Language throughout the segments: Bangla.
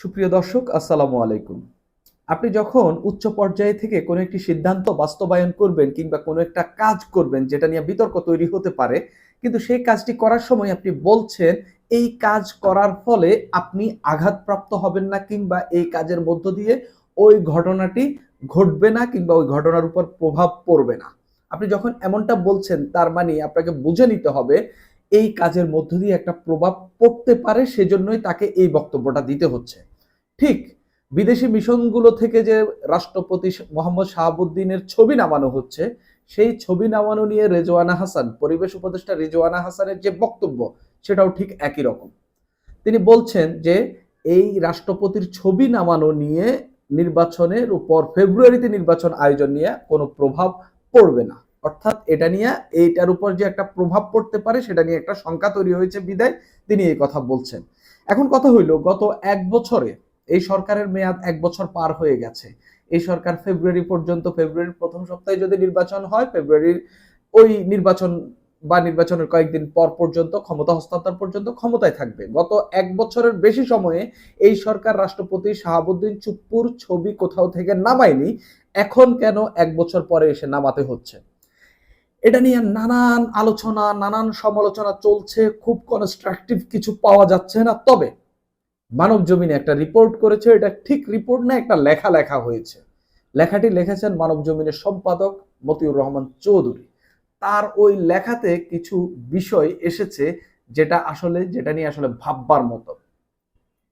সুপ্রিয় দর্শক, আসসালামু আলাইকুম। আপনি যখন উচ্চ পর্যায়ে থেকে কোনো একটি সিদ্ধান্ত বাস্তবায়ন করবেন কিংবা কোনো একটা কাজ করবেন যেটা নিয়ে বিতর্ক তৈরি হতে পারে, কিন্তু সেই কাজটি করার সময় আপনি বলছেন, এই কাজ করার ফলে আপনি আঘাতপ্রাপ্ত হবেন না কিংবা এই কাজের মধ্য দিয়ে ওই ঘটনাটি ঘটবে না কিংবা ওই ঘটনার উপর প্রভাব পড়বে না। আপনি যখন এমনটা বলছেন, তার মানে আপনাকে বুঝে নিতে হবে, এই কাজের মধ্য দিয়ে একটা প্রভাব পড়তে পারে, সেজন্যই তাকে এই বক্তব্যটা দিতে হচ্ছে। ঠিক বিদেশি মিশনগুলো থেকে যে রাষ্ট্রপতি মোহাম্মদ শাহাবুদ্দিনের ছবি নামানো হচ্ছে, সেই ছবি নামানো নিয়ে রেজওয়ানা হাসান, পরিবেশ উপদেষ্টা রেজওয়ানা হাসানের যে বক্তব্য, সেটাও ঠিক একই রকম। তিনি বলছেন যে, এই রাষ্ট্রপতির ছবি নামানো নিয়ে নির্বাচনের উপর ফেব্রুয়ারিতে নির্বাচন আয়োজন নিয়ে কোনো প্রভাব পড়বে না। অর্থাৎ এটা নিয়ে এইটার উপর যে একটা প্রভাব পড়তে পারে, সেটা নিয়ে একটা শঙ্কা তৈরি হয়েছে বিদায়। তিনি এই কথা বলছেন। এখন কথা হইল, গত এক বছরে এই সরকারের মেয়াদ এক বছর পার হয়ে গেছে। এই সরকার ফেব্রুয়ারি পর্যন্ত, ফেব্রুয়ারির প্রথম সপ্তাহে যদি নির্বাচন হয়, ফেব্রুয়ারির ওই নির্বাচন বা নির্বাচনের কয়েকদিন পর পর্যন্ত, ক্ষমতা হস্তান্তর পর্যন্ত ক্ষমতায় থাকবে। গত এক বছরের বেশি সময়ে এই সরকার রাষ্ট্রপতি শাহাবুদ্দিন চুপ্পুর ছবি কোথাও থেকে নামায়নি। এখন কেন এক বছর পরে এসে নামাতে হচ্ছে? এটা নিয়ে নানান আলোচনা, নানান সমালোচনা চলছে। খুব কনস্ট্রাকটিভ কিছু পাওয়া যাচ্ছে না। তবে মানব জমিনে একটা রিপোর্ট করেছে, এটা ঠিক রিপোর্ট না, একটা লেখা লেখা হয়েছে। লেখাটি লিখেছেন মানব জমিনের সম্পাদক মতিউর রহমান চৌধুরী। তার ওই লেখাতে কিছু বিষয় এসেছে যেটা আসলে, যেটা নিয়ে আসলে ভাববার মতো।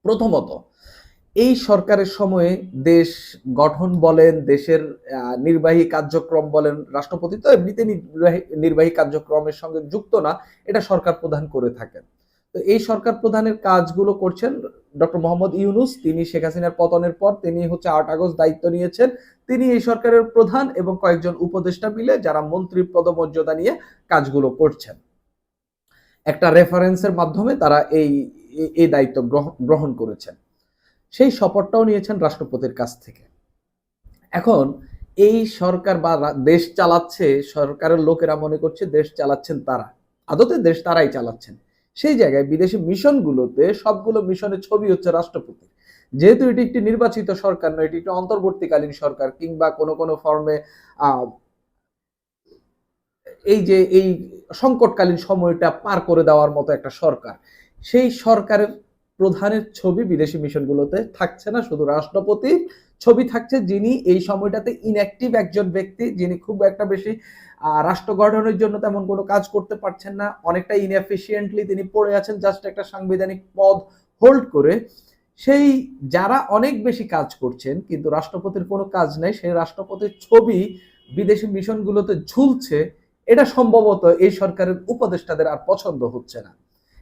প্রথমত, এই সরকারের সময়ে দেশ গঠন বলেন, দেশের নির্বাহী কার্যক্রম বলেন, রাষ্ট্রপতি তো এমনিতে নির্বাহী নির্বাহী কার্যক্রমের সঙ্গে যুক্ত না, এটা সরকার প্রধান করে থাকেন। তো এই সরকার প্রধানের কাজগুলো করছেন ডক্টর মোহাম্মদ ইউনুস। তিনি শেখ হাসিনার পতনের পর তিনি হচ্ছে আট আগস্ট দায়িত্ব নিয়েছেন। তিনি এই সরকারের প্রধান এবং কয়েকজন উপদেষ্টা মিলে যারা মন্ত্রী পদমর্যাদা নিয়ে কাজগুলো করছেন। একটা রেফারেন্সের মাধ্যমে তারা এই এই দায়িত্ব গ্রহণ করেছেন। সেই শপথটাও নিয়েছেন রাষ্ট্রপতির কাছ থেকে। এখন এই সরকার বা দেশ চালাচ্ছে, সরকারের লোকেরা মনে করছে দেশ চালাচ্ছেন তারা। আদতে দেশ তারাই চালাচ্ছেন। সেই জায়গায় বিদেশি মিশনগুলোতে সবগুলো মিশনের ছবি হচ্ছে রাষ্ট্রপতি। যেহেতু এটি একটি নির্বাচিত সরকার নয়, এটি একটি অন্তর্বর্তীকালীন সরকার কিংবা কোনো কোনো ফর্মে এই যে এই সংকটকালীন সময়টা পার করে দেওয়ার মতো একটা সরকার। সেই সরকারের প্রধানের ছবি বিদেশি মিশনগুলোতে থাকছে না, শুধু রাষ্ট্রপতি ছবি থাকছে যিনি এই সময়টাতে ইনঅ্যাক্টিভ একজন ব্যক্তি, যিনি খুব একটা বেশি রাষ্ট্র গঠনের জন্য তেমন কোনো কাজ করতে পারছেন না। অনেকটা ইনএফিসিয়েন্টলি তিনি পড়ে আছেন জাস্ট একটা সাংবিধানিক পদ হোল্ড করে। সেই যারা অনেক বেশি কাজ করছেন, কিন্তু রাষ্ট্রপতির কোনো কাজ নেই, সেই রাষ্ট্রপতির ছবি বিদেশি মিশনগুলোতে ঝুলছে, এটা সম্ভবত এই সরকারের উপদেষ্টাদের আর পছন্দ হচ্ছে না।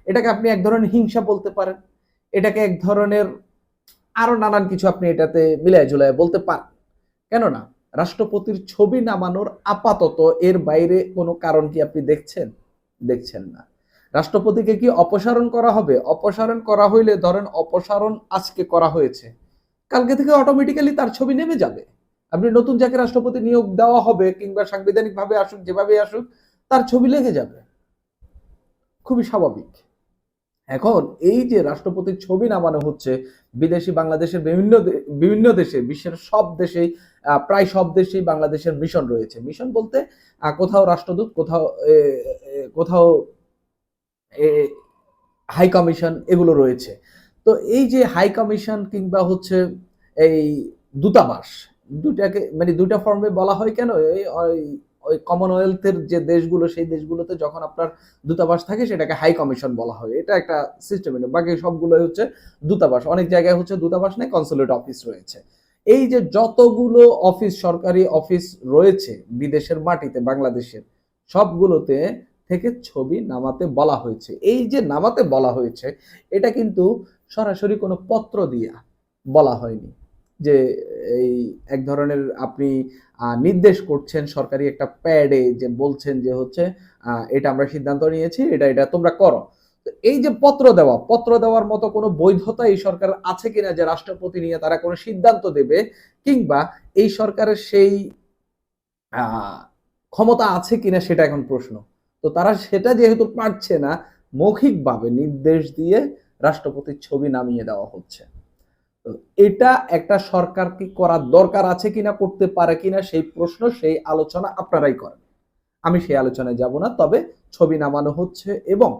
এটাকে আপনি এক ধরনের হিংসা বলতে পারেন। এটাকে এক ধরনের আরও নানান কিছু আপনি এটাতে মিলায় ঝুলাই বলতে পারেন। কেননা, রাষ্ট্রপতির ছবি নামানোর আপাতত এর বাইরে কোনো কারণ কি আপনি দেখছেন? দেখছেন না। রাষ্ট্রপতিকে কি অপসারণ করা হবে? অপসারণ করা হইলে ধরেন অপসারণ আজকে করা হয়েছে। কালকে থেকে অটোমেটিক্যালি তার ছবি নেমে যাবে। আপনি নতুন যাকে রাষ্ট্রপতি নিয়োগ দেওয়া হবে কিংবা সাংবিধানিক ভাবে আসুক যেভাবে আসুক, তার ছবি লেগে যাবে। খুবই স্বাভাবিক। এখন এই যে রাষ্ট্রপতির ছবি নামানো হচ্ছে, বিদেশি বাংলাদেশের বিভিন্ন বিভিন্ন দেশে, বিশ্বের সব দেশেই প্রায় সব দেশেই বাংলাদেশের মিশন রয়েছে। মিশন বলতে কোথাও রাষ্ট্রদূত, কোথাও কোথাও হাই কমিশন এগুলো রয়েছে। তো এই যে হাই কমিশন কিংবা হচ্ছে এই দূতাবাস, দুটাকে মানে দুটা ফর্মে বলা হয় কেন? এই ওই কমনওয়েলথের যে দেশগুলো, সেই দেশগুলোতে যখন আপনার দূতাবাস থাকে, সেটাকে হাই কমিশন বলা হয়। এটা একটা সিস্টেম বাকি সবগুলোই হচ্ছে দূতাবাস। অনেক জায়গায় হচ্ছে দূতাবাস নেই কনসুলেট অফিস রয়েছে। এই যে যতগুলো অফিস সরকারি অফিস রয়েছে বিদেশের মাটিতে, বাংলাদেশের, সবগুলোতে থেকে ছবি নামাতে বলা হয়েছে। এই যে নামাতে বলা হয়েছে, এটা কিন্তু সরাসরি কোনো পত্র দিয়া বলা হয়নি। যে এই এক ধরনের আপনি নির্দেশ করছেন সরকারি একটা প্যাডে যে বলছেন যে হচ্ছে এটা আমরা সিদ্ধান্ত নিয়েছি, এটা এটা তোমরা করো। এই যে পত্র দেওয়া, পত্র দেওয়ার মতো কোনো বৈধতা এই সরকার আছে কিনা যে রাষ্ট্রপতি নিয়ে তারা কোনো সিদ্ধান্ত দেবে, কিংবা এই সরকারের সেই ক্ষমতা আছে কিনা সেটা এখন প্রশ্ন। তো তারা সেটা যেহেতু পারছে না, মৌখিকভাবে নির্দেশ দিয়ে রাষ্ট্রপতির ছবি নামিয়ে দেওয়া হচ্ছে। এটা একটা সরকার কি করার দরকার আছে কিনা, করতে পারে কিনা, সেই প্রশ্ন, সেই আলোচনা আপনারাই করেন। আমি সেই আলোচনায় যাব না, তবে ছবি নামানো হচ্ছে এবং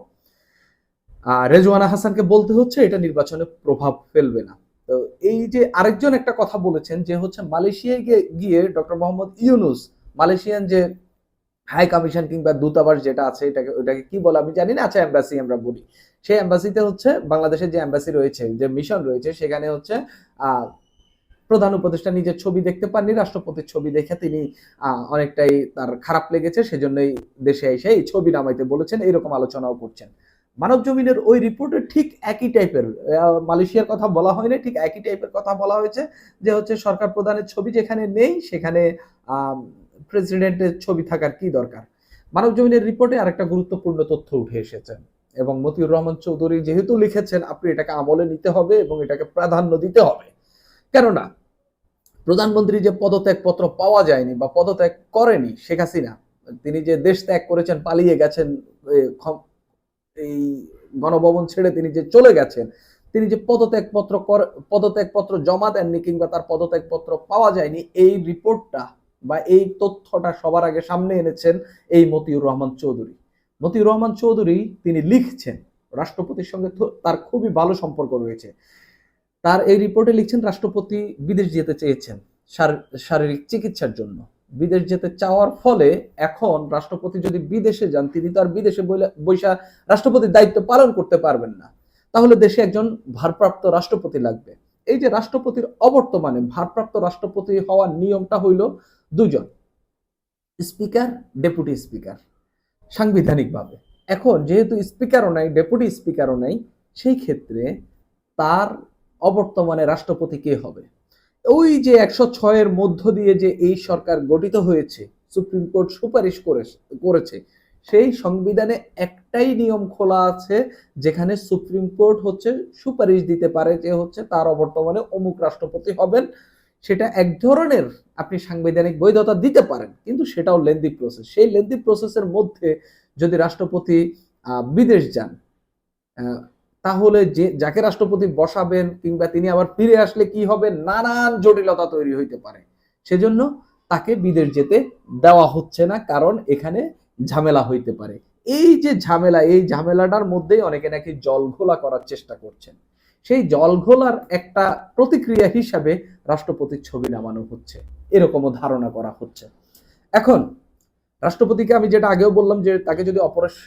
রেজওয়ানা হাসানকে বলতে হচ্ছে এটা নির্বাচনে প্রভাব ফেলবে না। তো এই যে আরেকজন একটা কথা বলেছেন, যে হচ্ছে মালয়েশিয়ায় গিয়ে ডক্টর মোহাম্মদ ইউনুস, মালয়েশিয়ান যে হাই কমিশন কিংবা দূতাবাস যেটা আছে, এটাকে, ওটাকে কি বলে আমি জানি না আচ্ছা এম্বাসি আমরা বলি। সেই এম্বাসিতে হচ্ছে বাংলাদেশের যে এম্বাসি রয়েছে, যে মিশন রয়েছে, সেখানে হচ্ছে প্রধান উপদেষ্টা নিজের ছবি দেখতে পাননি, রাষ্ট্রপতির ছবি দেখে তিনি অনেকটাই তার খারাপ লেগেছে, সেজন্যই দেশে এসে এই ছবি নামাইতে বলেছেন, এরকম আলোচনাও করছেন। মানব জমিনের ওই রিপোর্টে ঠিক একই টাইপের মালয়েশিয়ার কথা বলা হয়নি ঠিক একই টাইপের কথা বলা হয়েছে, যে হচ্ছে সরকার প্রধানের ছবি যেখানে নেই, সেখানে প্রেসিডেন্টের ছবি থাকার কি দরকার? মানব জমিনের রিপোর্টে আরেকটা গুরুত্বপূর্ণ তথ্য উঠে এসেছে। এবং মতিউর রহমান চৌধুরী যেহেতু লিখেছেন, আপনি এটাকে আমলে নিতে হবে এবং এটাকে প্রাধান্য দিতে হবে। কেননা, প্রধানমন্ত্রী যে পদত্যাগ পত্র পাওয়া যায়নি বা পদত্যাগ করেনি শেখ হাসিনা, তিনি যে দেশ ত্যাগ করেছেন, পালিয়ে গেছেন এই গণভবন ছেড়ে তিনি যে চলে গেছেন, তিনি যে পদত্যাগ পত্র পদত্যাগ পত্র জমা দেননি কিংবা তার পদত্যাগ পত্র পাওয়া যায়নি, এই রিপোর্টটা বা এই তথ্যটা সবার আগে সামনে এনেছেন এই মতিউর রহমান চৌধুরী। মতিউর রহমান চৌধুরী তিনি লিখছেন, রাষ্ট্রপতির সঙ্গে তার খুবই ভালো সম্পর্ক রয়েছে। তার এই রিপোর্টে লিখছেন, রাষ্ট্রপতি বিদেশ যেতে চেয়েছেন শারীরিক চিকিৎসার জন্য। বিদেশ যেতে চাওয়ার ফলে এখন রাষ্ট্রপতি যদি বিদেশে যান, তিনি তো আর বিদেশে বৈশা রাষ্ট্রপতির দায়িত্ব পালন করতে পারবেন না। তাহলে দেশে একজন ভারপ্রাপ্ত রাষ্ট্রপতি লাগবে। এই যে রাষ্ট্রপতির অবর্তমানে ভারপ্রাপ্ত রাষ্ট্রপতি হওয়ার নিয়মটা হইল দুজন। Speaker, deputy speaker. সাংবিধানিকভাবে। এখন যেহেতু স্পিকারও নাই, ডেপুটি স্পিকারও নাই, সেই ক্ষেত্রে তার অবর্তমানে রাষ্ট্রপতি কে হবে? ওই যে একশো ছয়ের মধ্য দিয়ে যে এই সরকার গঠিত হয়েছে, সুপ্রিম কোর্ট সুপারিশ করে করেছে, সেই সংবিধানে একটাই নিয়ম খোলা আছে, যেখানে সুপ্রিম কোর্ট হচ্ছে সুপারিশ দিতে পারে যে হচ্ছে তার অবর্তমানে অমুক রাষ্ট্রপতি হবেন সেটা এক ধরনের আপনি সাংবিধানিক বৈধতা দিতে পারেন, কিন্তু সেটাও লেন্দি প্রসেস সেই লেন্দি প্রসেসের মধ্যে যদি রাষ্ট্রপতি বিদেশ যান তাহলে যে, যাকে রাষ্ট্রপতি বসাবেন কিংবা তিনি আবার ফিরে আসলে কি হবে, নানান জটিলতা তৈরি হইতে পারে। সেজন্য তাকে বিদেশ যেতে দেওয়া হচ্ছে না, কারণ এখানে ঝামেলা হইতে পারে। এই যে ঝামেলা, এই ঝামেলাটার মধ্যেই অনেকে নাকি জল ঘোলা করার চেষ্টা করছেন। সেই জল ঘোলার একটা প্রতিক্রিয়া হিসাবে রাষ্ট্রপতির ছবি নামানো হচ্ছে। এরকমও ধারণা করা হচ্ছে। এখন, রাষ্ট্রপতিকে আমি যেটা আগেও বললাম যে তাকে যদি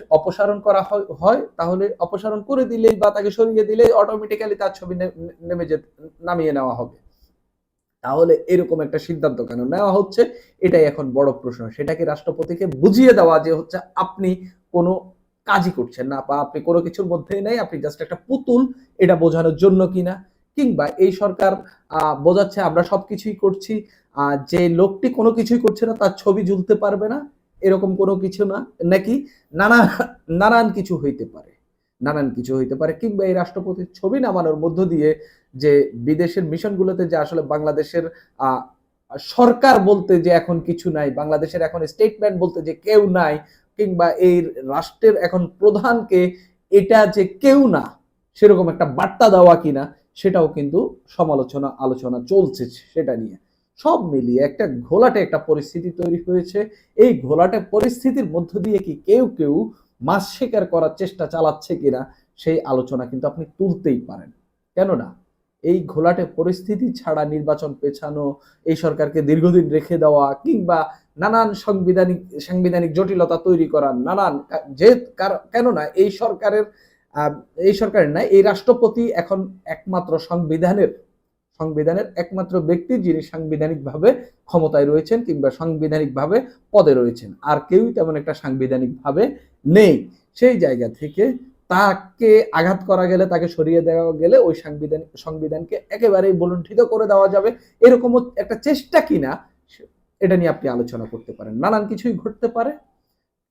অপসারণ করা হয় তাহলে অপসারণ করে দিলেই বা তাকে সরিয়ে দিলেই অটোমেটিক্যালি তার ছবি নেমে যে নামিয়ে নেওয়া হবে। তাহলে এরকম একটা সিদ্ধান্ত কেন নেওয়া হচ্ছে? এটাই এখন বড় প্রশ্ন। সেটাকে রাষ্ট্রপতিকে বুঝিয়ে দেওয়া যে হচ্ছে আপনি কোনো কাজই করছেন না বা আপনি কোনো কিছুর মধ্যেই নেই আপনি জাস্ট একটা পুতুল এটা বোঝানোর জন্য কিনা। কিংবা এই সরকার বোঝাচ্ছে আমরা সবকিছুই করছি আহ, যে লোকটি কোনো কিছুই করছে না তার ছবি ঝুলতে পারবে না এরকম কোনো কিছু না নাকি নানা নানান কিছু হইতে পারে নানান কিছু হইতে পারে। কিংবা এই রাষ্ট্রপতির ছবি নামানোর মধ্য দিয়ে যে বিদেশের মিশনগুলোতে যে আসলে বাংলাদেশের সরকার বলতে যে এখন কিছু নাই বাংলাদেশের এখন স্টেটমেন্ট বলতে যে কেউ নাই কিংবা এই রাষ্ট্রের এখন প্রধানকে এটা যে কেউ না, সেরকম একটা বার্তা দেওয়া কিনা, সেটাও কিন্তু সমালোচনা, আলোচনা চলছে সেটা নিয়ে। সব মিলিয়ে একটা ঘোলাটে একটা পরিস্থিতি তৈরি হয়েছে। এই ঘোলাটে পরিস্থিতির মধ্য দিয়ে কি কেউ কেউ মাছ শিকার করার চেষ্টা চালাচ্ছে কিনা, সেই আলোচনা কিন্তু আপনি তুলতেই পারেন। কেননা এই ঘোলাটে পরিস্থিতি ছাড়া নির্বাচন পেছানো, এই সরকারকে দীর্ঘদিন রেখে দেওয়া কিংবা নানান সাংবিধানিক সাংবিধানিক জটিলতা তৈরি করা, নানান, যে কেননা এই সরকারের এই সরকারের না এই রাষ্ট্রপতি এখন একমাত্র সংবিধানের সংবিধানের একমাত্র ব্যক্তি যিনি সাংবিধানিকভাবে ক্ষমতায় রয়েছেন কিংবা সাংবিধানিকভাবে পদে রয়েছেন। আর কেউই তেমন একটা সাংবিধানিকভাবে নেই। সেই জায়গা থেকে তাকে আঘাত করা গেলে, তাকে সরিয়ে দেওয়া গেলে ওই সংবিধান, সংবিধানকে একেবারেই বলুণ্ঠিত করে দেওয়া যাবে। এরকম একটা চেষ্টা কিনা এটা নিয়ে আপনি আলোচনা করতে পারেন। নানান কিছুই ঘটতে পারে।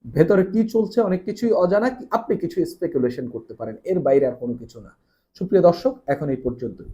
ভেতরে কি চলছে, অনেক কিছুই অজানা আপনি কিছু স্পেকুলেশন করতে পারেন। এর বাইরে আর কোনো কিছু না। সুপ্রিয় দর্শক, এখন এই পর্যন্তই।